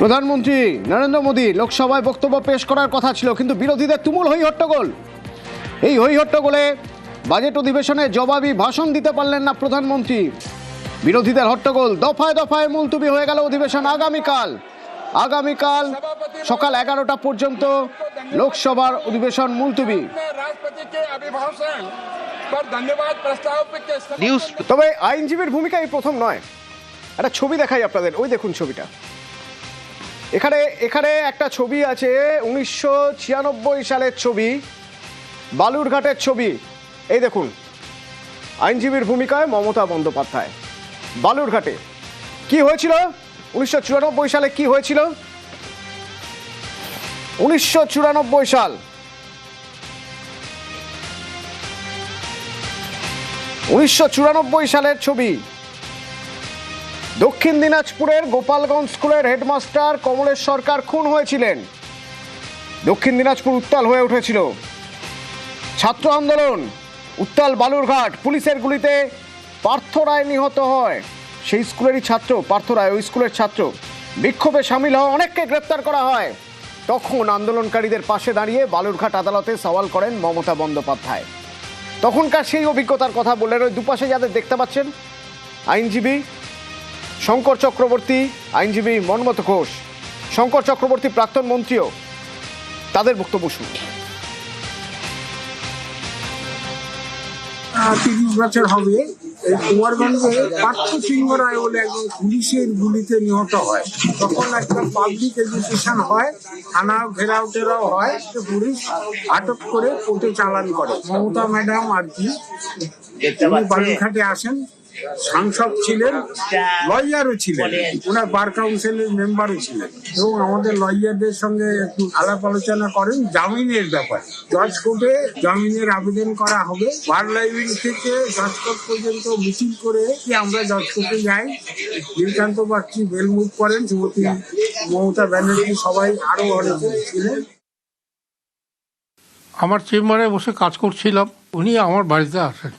প্রধানমন্ত্রী নরেন্দ্র মোদী লোকসভায় বক্তব্য পেশ করার কথা ছিল কিন্তু বিরোধীদের তুমুল হই হট্টগোল এই হই হট্টগোলে বাজেট অধিবেশনে জবাবি ভাষণ দিতে পারলেন না প্রধানমন্ত্রী। বিরোধীদের হট্টগোল দফায় দফায় মুলতুবি হয়ে গেল অধিবেশন আগামীকাল। আগামীকাল সকাল এগারোটা পর্যন্ত লোকসভার অধিবেশন মুলতুবি। তবে আইনজীবীর ভূমিকা এই প্রথম নয়। একটা ছবি দেখাই আপনাদের ওই দেখুন ছবিটা। এখানে এখানে একটা ছবি আছে, উনিশশো ছিয়ানব্বই সালের ছবি, বালুরঘাটের ছবি। এই দেখুন, আইনজীবীর ভূমিকায় মমতা বন্দ্যোপাধ্যায়, বালুরঘাটে। কি হয়েছিল? উনিশশো চুরানব্বই সালে কি হয়েছিল? উনিশশো চুরানব্বই সাল। উনিশশো চুরানব্বই সালের ছবি। দক্ষিণ দিনাজপুরের গোপালগঞ্জ স্কুলের হেডমাস্টার কমলেশ সরকার খুন হয়েছিলেন। দক্ষিণ দিনাজপুর উত্তাল হয়ে উঠেছিল। ছাত্র আন্দোলন, উত্তাল বালুরঘাট পুলিশের গুলিতে পার্থ রায় নিহত হয়। সেই স্কুলেরই ছাত্র, পার্থ রায়, ওই স্কুলের ছাত্র। বিক্ষোভে সামিল হওয়া অনেককে গ্রেপ্তার করা হয়। তখন আন্দোলনকারীদের পাশে দাঁড়িয়ে বালুরঘাট আদালতে সওয়াল করেন মমতা বন্দ্যোপাধ্যায়। তখনকার সেই অভিজ্ঞতার কথা বললেন ওই দুপাশে যাদের দেখতে পাচ্ছেন আইনজীবী শঙ্কর চক্রবর্তী আইনজীবী মনমত ঘোষ, শঙ্কর চক্রবর্তী প্রাক্তন মন্ত্রীও তাদের বক্তব্য শুনুন। হবে। বলে একজন নিহত হয়। তখন একটা পাবলিক এডুকেশন হয়, থানা হয় পুলিশ আটক করে কোর্টে চালান করে। মমতা ম্যাডাম আর কি বালুরঘাটে আসেন। সাংসদ ছিলেন লয়ারও ছিলেন ওনার বার কাউন্সিলের মেম্বারও ছিলেন। এবং আমাদের লয়ারদের সঙ্গে একটু আলাপ আলোচনা করেন জামিনের ব্যাপারে। জজ কোর্টে জামিনের আবেদন করা হবে। বার লাইব্রেরি থেকে জজ কোর্ট পর্যন্ত মিছিল করে কি আমরা জজ কোর্টে যাই? নীলকান্ত বাগচি বেল মুভ করেন শ্রীমতী মমতা ব্যানার্জি সবাই আরও অনেকে ছিলেন। আমার চেম্বারে বসে কাজ করছিলাম উনি আমার বাড়িতে আসেন।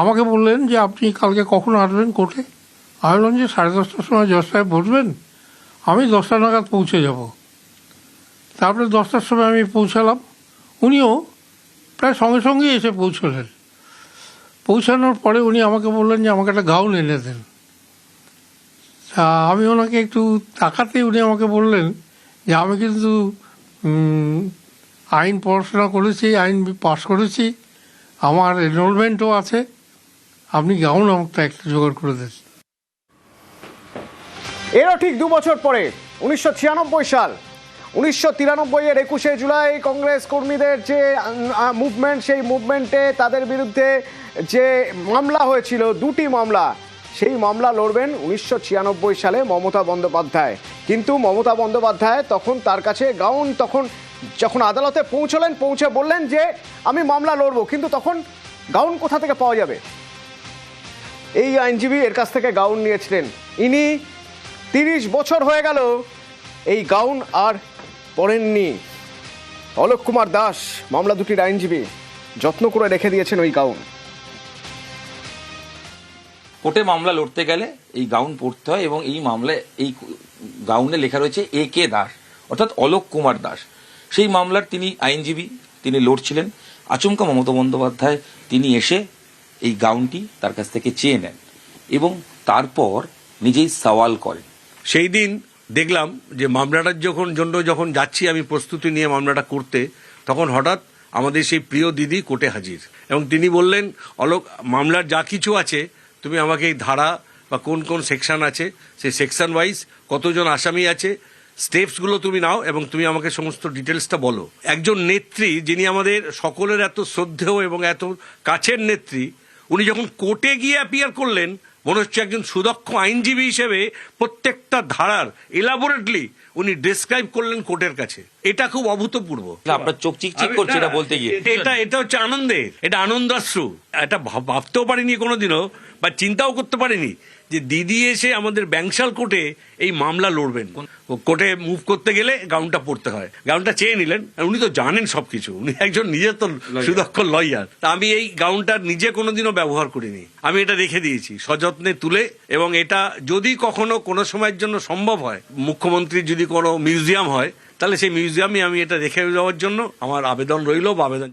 আমাকে বললেন যে আপনি কালকে কখন আসবেন কোর্টে? আমি বললাম যে সাড়ে দশটার সময় জজ সাহেব বসবেন, আমি দশটা নাগাদ পৌঁছে যাব। তারপরে দশটার সময় আমি পৌঁছালাম। উনিও প্রায় সঙ্গে সঙ্গেই এসে পৌঁছলেন। পৌঁছানোর পরে উনি আমাকে বললেন যে আমাকে একটা গাউন এনে দেন। তা আমি ওনাকে একটু তাকাতে উনি আমাকে বললেন যে আমি কিন্তু আইন পড়াশোনা করেছি, আইন পাশ করেছি, আমার এনরোলমেন্টও আছে। আপনি গাউন আমাকে একটা জোগাড় করে দেন। এরও ঠিক দু বছর পরে, উনিশশো ছিয়ানব্বই সাল, উনিশশো তিরানব্বই এর একুশে জুলাই কংগ্রেস কর্মীদের যে মুভমেন্ট সেই মুভমেন্টে তাদের বিরুদ্ধে যে মামলা হয়েছিল, দুটি মামলা, সেই মামলা লড়বেন উনিশশো ছিয়ানব্বই সালে মমতা বন্দ্যোপাধ্যায়। কিন্তু মমতা বন্দ্যোপাধ্যায় তখন তার কাছে গাউন তখন, যখন আদালতে পৌঁছলেন, পৌঁছে বললেন যে, আমি মামলা লড়বো। কিন্তু তখন গাউন কোথা থেকে পাওয়া যাবে? এই আইনজীবী এর কাছ থেকে গাউন নিয়েছিলেন। ইনি তিরিশ বছর হয়ে গেল এই গাউন আর পরেননি। অলোক কুমার দাস, মামলা দুটির আইনজীবী, যত্ন করে রেখে দিয়েছেন ওই গাউন। কোর্টে মামলা লড়তে গেলে এই গাউন পড়তে হয় এবং এই মামলায় এই গাউনে লেখা রয়েছে এ কে দাস, অর্থাৎ অলোক কুমার দাস। সেই মামলার তিনি আইনজীবী, তিনি লড়ছিলেন। আচমকা মমতা বন্দ্যোপাধ্যায় তিনি এসে এই গাউনটি তার কাছ থেকে চেয়ে নেন এবং তারপর নিজেই সওয়াল করেন। সেই দিন দেখলাম যে মামলাটার যখন জন্য যখন যাচ্ছি আমি প্রস্তুতি নিয়ে মামলাটা করতে, তখন হঠাৎ আমাদের সেই প্রিয় দিদি কোর্টে হাজির এবং তিনি বললেন, অলোক, মামলার যা কিছু আছে, তুমি আমাকে এই ধারা বা কোন কোন সেকশন আছে, সেই সেকশন ওয়াইজ কতজন আসামি আছে, স্টেপসগুলো তুমি নাও এবং তুমি আমাকে সমস্ত ডিটেলসটা বলো। একজন নেত্রী যিনি আমাদের সকলের এত শ্রদ্ধেয় এবং এত কাছের নেত্রী উনি যখন কোর্টে গিয়ে অ্যাপিয়ার করলেন মনে হচ্ছে একজন সুদক্ষ আইনজীবী হিসেবে প্রত্যেকটা ধারার এলাবোরেটলি উনি ডিসক্রাইব করলেন কোর্টের কাছে। এটা খুব অভূতপূর্ব। আপনার চোখ চিকচিক করছে এটা বলতে গিয়ে। এটা এটা হচ্ছে আনন্দের এটা আনন্দাশ্রু। এটা ভাব- ভাবতেও পারিনি কোনোদিনও বা চিন্তাও করতে পারিনি। যে দিদি এসে আমাদের ব্যাংশাল কোর্টে এই মামলা লড়বেন। কোর্টে মুভ করতে গেলে গাউনটা পড়তে হয়। গাউনটা চেয়ে নিলেন উনি তো জানেন সবকিছু। উনি একজন নিজের তো সুদক্ষ লয়ার তা আমি এই গাউনটা নিজে কোনোদিনও ব্যবহার করিনি। আমি এটা রেখে দিয়েছি সযত্নে তুলে এবং এটা যদি কখনো কোনো সময়ের জন্য সম্ভব হয় মুখ্যমন্ত্রীর যদি কোনো মিউজিয়াম হয় তাহলে সেই মিউজিয়ামে আমি এটা রেখে দেওয়ার জন্য আমার আবেদন রইল বা আবেদন